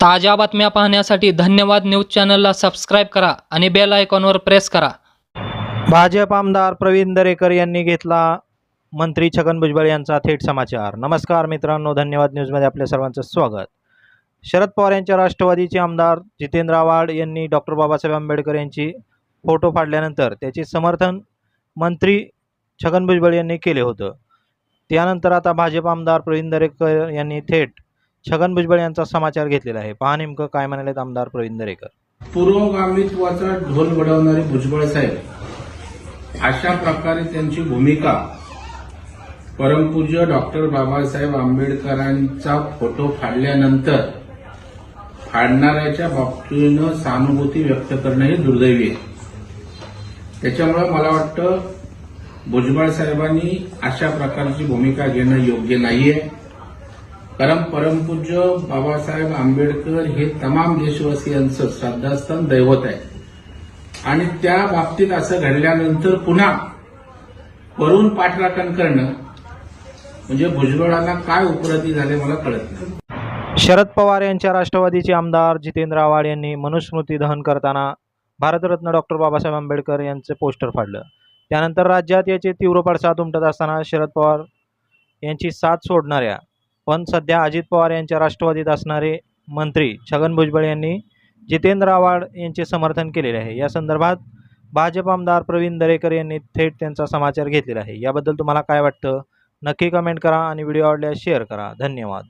ताज्या बातम्या पाहण्यासाठी धन्यवाद न्यूज चॅनलला सबस्क्राईब करा आणि बेल आयकॉनवर प्रेस करा. भाजप आमदार प्रवीण दरेकर यांनी घेतला मंत्री छगन भुजबळ यांचा थेट समाचार. नमस्कार मित्रांनो धन्यवाद न्यूजमध्ये आपल्या सर्वांचं स्वागत. शरद पवार यांच्या राष्ट्रवादीचे आमदार जितेंद्र आव्हाड यांनी डॉक्टर बाबासाहेब आंबेडकर यांची फोटो फाडल्यानंतर त्याचे समर्थन मंत्री छगन भुजबळ यांनी केले होतं. त्यानंतर आता भाजप आमदार प्रवीण दरेकर यांनी थेट छगन भुजबळ यांचा समाचार घेतलेला आहे. पहा नेमकं काय म्हणाले आमदार प्रवीण दरेकर. पुरोगामित्वाचा ढोल वडवणारे भुजबळ साहेब अशा प्रकारे त्यांची भूमिका परमपूज्य डॉक्टर बाबासाहेब आंबेडकरांचा फोटो फाडल्यानंतर फाडणाऱ्याच्या बाबतीनं सहानुभूती व्यक्त करणं हे दुर्दैवी आहे. त्याच्यामुळं मला वाटतं भुजबळ साहेबांनी अशा प्रकारची भूमिका घेणं योग्य नाहीये. कारण परमपूज्य बाबासाहेब आंबेडकर हे तमाम देशवासियांचं श्रद्धास्थान दैवत आहे. आणि त्या बाबतीत असं घडल्यानंतर पुन्हा वरून पाठराखण करणं म्हणजे भुजबळांना काय उपरती झाले मला कळत नाही. शरद पवार यांच्या राष्ट्रवादीचे आमदार जितेंद्र आव्हाड यांनी मनुस्मृती दहन करताना भारतरत्न डॉक्टर बाबासाहेब आंबेडकर यांचे पोस्टर फाडलं. त्यानंतर राज्यात याचे तीव्र पडसाद उमटत असताना शरद पवार यांची साथ सोडणाऱ्या पण सध्या अजित पवार यांच्या राष्ट्रवादीत असणारे मंत्री छगन भुजबळ यांनी जितेंद्र आव्हाड यांचे समर्थन केलेले आहे. या संदर्भात भाजप आमदार प्रवीण दरेकर यांनी थेट त्यांचा समाचार घेतलेला आहे. याबद्दल तुम्हाला काय वाटतं? नक्की कमेंट करा आणि व्हिडिओ आवडल्यास शेअर करा. धन्यवाद.